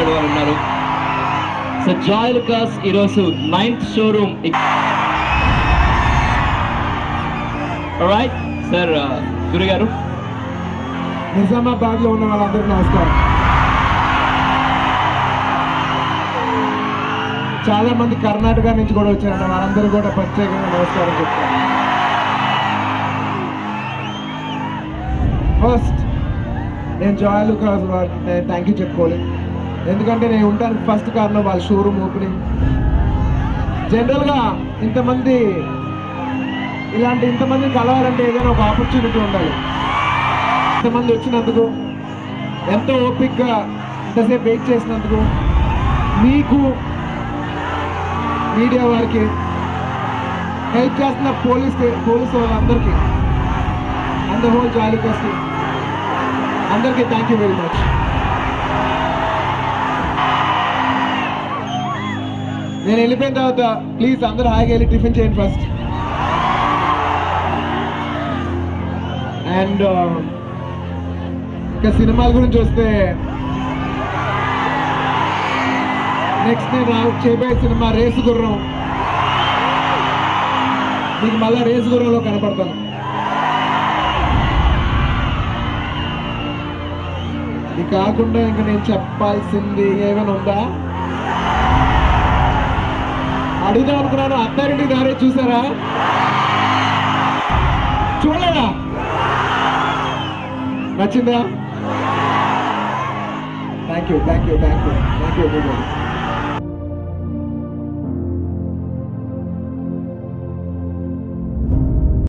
ఇక్కడ ఉన్నారు. సో జాయ్ లుకాస్ ఈరోజు ninth showroom right sir uh, Guru garu నిజామాబాద్లో ఉన్న వాళ్ళందరికీ నమస్కారం. చాలా మంది కర్ణాటక నుంచి కూడా వచ్చారంట. వాళ్ళందరూ కూడా ప్రత్యేకంగా నమస్కారం చెప్తాను. ఫస్ట్ నేను జాయ్ లుకాస్ వారికి థ్యాంక్ యూ చెప్పుకోలేదు ఎందుకంటే నేను ఉంటాను ఫస్ట్ కార్లో వాళ్ళ షోరూమ్ ఓపెనింగ్ జనరల్గా ఇంతమంది ఇలాంటి ఇంతమంది కలవాలంటే ఏదైనా ఒక ఆపర్చునిటీ ఉండాలి. ఇంతమంది వచ్చినందుకు ఎంతో ఓపిక్గా ఇంతసేపు వెయిట్ చేసినందుకు మీకు మీడియా వారికి హెల్ప్ చేస్తున్న పోలీస్ పోలీస్ వాళ్ళందరికీ అందరూ హోల్ జాలికస్కి అందరికీ థ్యాంక్ యూ వెరీ మచ్ నేను వెళ్ళిపోయిన తర్వాత ప్లీజ్ అందరూ హాయిగా వెళ్ళి టిఫిన్ చేయండి ఫస్ట్ అండ్ um, ఇంకా సినిమాల గురించి వస్తే నెక్స్ట్ నేను చేయబోయే సినిమా రేసు గుర్రం. మీకు మళ్ళా రేసు గుర్రంలో కనపడతాను. ఇది కాకుండా ఇంకా నేను చెప్పాల్సింది ఏమైనా ఉందా? అడుగుదాం అనుకున్నాను. అత్తారింటికి దారే చూసారా? చూడలేదా? నచ్చిందా? Thank you thank you thank you thank you